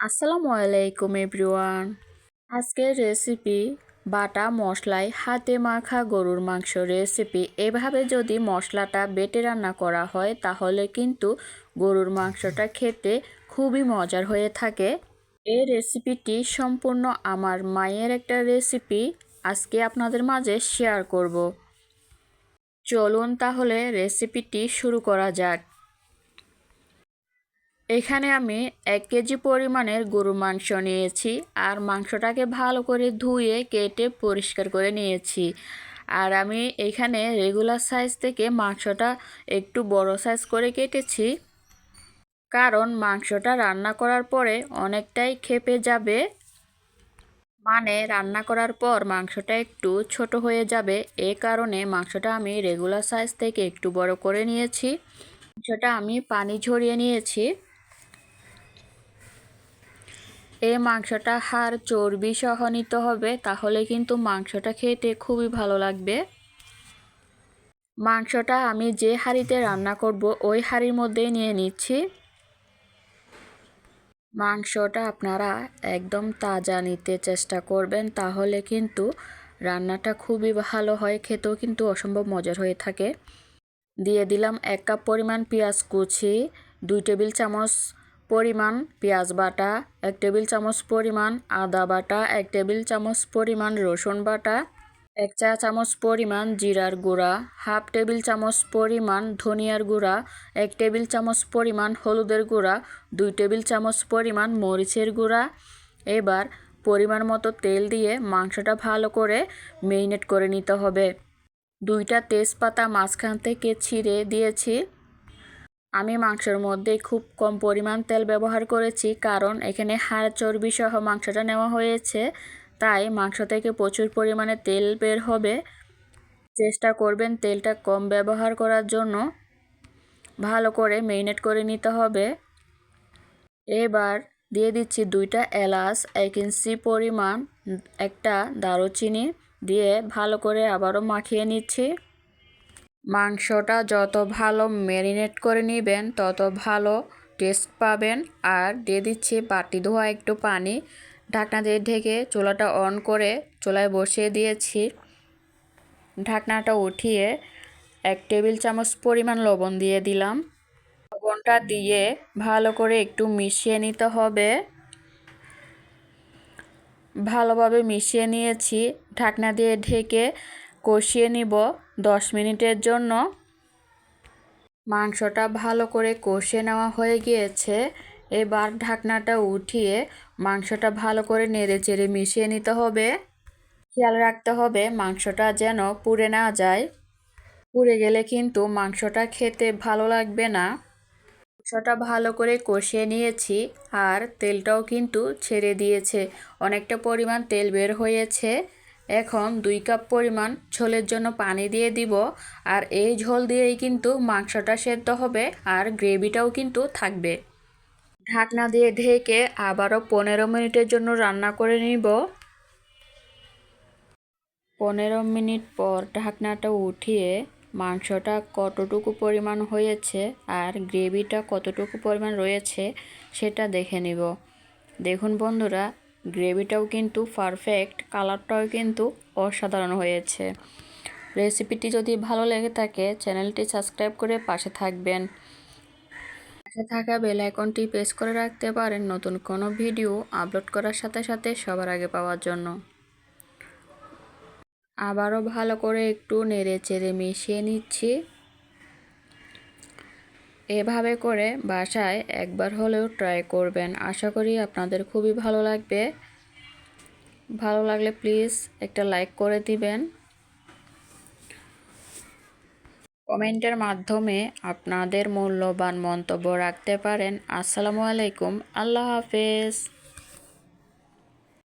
আসসালামু আলাইকুম, এভরিওয়ান। আজকের রেসিপি বাটা মশলায় হাতে মাখা গরুর মাংস রেসিপি এভাবে যদি মশলাটা বেটে রান্না করা হয়, তাহলে কিন্তু গরুর মাংসটা খেতে খুবই মজার হয়ে থাকে। এই রেসিপিটি সম্পূর্ণ আমার মায়ের একটা রেসিপি আজকে আপনাদের মাঝে শেয়ার করব। চলুন তাহলে রেসিপিটি শুরু করা যাক। এখানে আমি এক কেজি পরিমাণের গরু মাংস নিয়েছি আর মাংসটাকে ভালো করে ধুয়ে, কেটে পরিষ্কার করে নিয়েছি। আর আমি এখানে রেগুলার সাইজ থেকে মাংসটা একটু বড় সাইজ করে কেটেছি। কারণ মাংসটা রান্না করার পরে অনেকটাই খেপে যাবে। মানে রান্না করার পর মাংসটা একটু ছোট হয়ে যাবে। এ কারণে মাংসটা আমি রেগুলার সাইজ থেকে একটু বড় করে নিয়েছি। মাংসটা আমি পানি ঝরিয়ে নিয়েছি। এই মাংসটা হাড় চর্বি সহ নিতে হবে, তাহলে কিন্তু মাংসটা খেতে খুবই ভালো লাগবে। মাংসটা আমি যে হাঁড়িতে রান্না করব, ওই হাঁড়ির মধ্যেই নিয়ে নিচ্ছি। মাংসটা আপনারা একদম তাজা নিতে চেষ্টা করবেন, তাহলে কিন্তু রান্নাটা খুবই ভালো হয়, খেতেও কিন্তু অসম্ভব মজার হয়ে থাকে। দিয়ে দিলাম এক কাপ পরিমাণ পেঁয়াজ কুচি, দুই টেবিল চামচ পরিমাণ পেঁয়াজ বাটা, এক টেবিল চামচ পরিমাণ আদা বাটা, এক টেবিল চামচ পরিমাণ রসুন বাটা, এক চা চামচ পরিমাণ জিরার গুঁড়া, হাফ টেবিল চামচ পরিমাণ ধনিয়ার গুঁড়া, এক টেবিল চামচ পরিমাণ হলুদের গুঁড়া, দুই টেবিল চামচ পরিমাণ মরিচের গুঁড়া। এবার পরিমাণ মতো তেল দিয়ে মাংসটা ভালো করে মেরিনেট করে নিতে হবে। দুইটা তেজপাতা মাঝখান থেকে ছিঁড়ে দিয়েছি। আমি মাংসের মধ্যে খুব কম পরিমাণ তেল ব্যবহার করেছি কারণ এখানে হাড় চর্বি সহ মাংসটা নেওয়া হয়েছে। তাই মাংস থেকে প্রচুর পরিমাণে তেল বের হবে। চেষ্টা করবেন তেলটা কম ব্যবহার করার জন্য। ভালো করে মেরিনেট করে নিতে হবে। এবার দিয়ে দিচ্ছি দুইটা এলাচ, এক ইঞ্চি পরিমাণ, একটা দারুচিনি দিয়ে ভালো করে আবারও মাখিয়ে নিচ্ছি। মাংসটা যত ভালো ম্যারিনেট করে নেবেন, তত ভালো টেস্ট পাবেন। আর দিয়ে দিচ্ছি বাটি ধোয়া একটু পানি। ঢাকনা দিয়ে ঢেকে চুলাটা অন করে চুলায় বসিয়ে দিয়েছি। ঢাকনাটা উঠিয়ে এক টেবিল চামচ পরিমাণ লবণ দিয়ে দিলাম। লবণটা দিয়ে ভালো করে একটু মিশিয়ে নিতে হবে। ভালোভাবে মিশিয়ে নিয়েছি। ঢাকনা দিয়ে ঢেকে কষিয়ে নিব। দশ মিনিটের জন্য। মাংসটা ভালো করে কষিয়ে নেওয়া হয়ে গিয়েছে। এবার ঢাকনাটা উঠিয়ে মাংসটা ভালো করে নেড়ে চেড়ে মিশিয়ে নিতে হবে। খেয়াল রাখতে হবে মাংসটা যেন পুড়ে না যায়। পুড়ে গেলে কিন্তু মাংসটা খেতে ভালো লাগবে না। মাংসটা ভালো করে কষিয়ে নিয়েছি আর তেলটাও কিন্তু ছেড়ে দিয়েছে। অনেকটা পরিমাণ তেল বের হয়েছে। এখন দুই কাপ পরিমাণ ঝোলের জন্য পানি দিয়ে দিব, আর এই ঝোল দিয়েই কিন্তু মাংসটা সেদ্ধ হবে আর গ্রেভিটাও কিন্তু থাকবে। ঢাকনা দিয়ে ঢেকে আবারও পনেরো মিনিটের জন্য রান্না করে নিব। পনেরো মিনিট পর ঢাকনাটা উঠিয়ে মাংসটা কতটুকু পরিমাণ হয়েছে আর গ্রেভিটা কতটুকু পরিমাণ রয়েছে সেটা দেখে নিব। দেখুন বন্ধুরা গ্রেভিটাও কিন্তু পারফেক্ট কালারটাও কিন্তু অসাধারণ হয়েছে। রেসিপিটি যদি ভালো লেগে থাকে, চ্যানেলটি সাবস্ক্রাইব করে পাশে থাকবেন। পাশে থাকা বেল আইকনটি প্রেস করে রাখতে পারেন নতুন কোনো ভিডিও আপলোড করার সাথে সাথে সবার আগে পাওয়ার জন্য। আবারও ভালো করে একটু নেড়ে চেড়ে মিশিয়ে নিচ্ছি। এভাবে করে বাসায় একবার হলেও ট্রাই করবেন। আশা করি আপনাদের খুবই ভালো লাগবে। ভালো লাগলে প্লিজ একটা লাইক করে দিবেন। কমেন্টের মাধ্যমে আপনাদের মূল্যবান মন্তব্য রাখতে পারেন। আসসালামু আলাইকুম। আল্লাহ হাফেজ।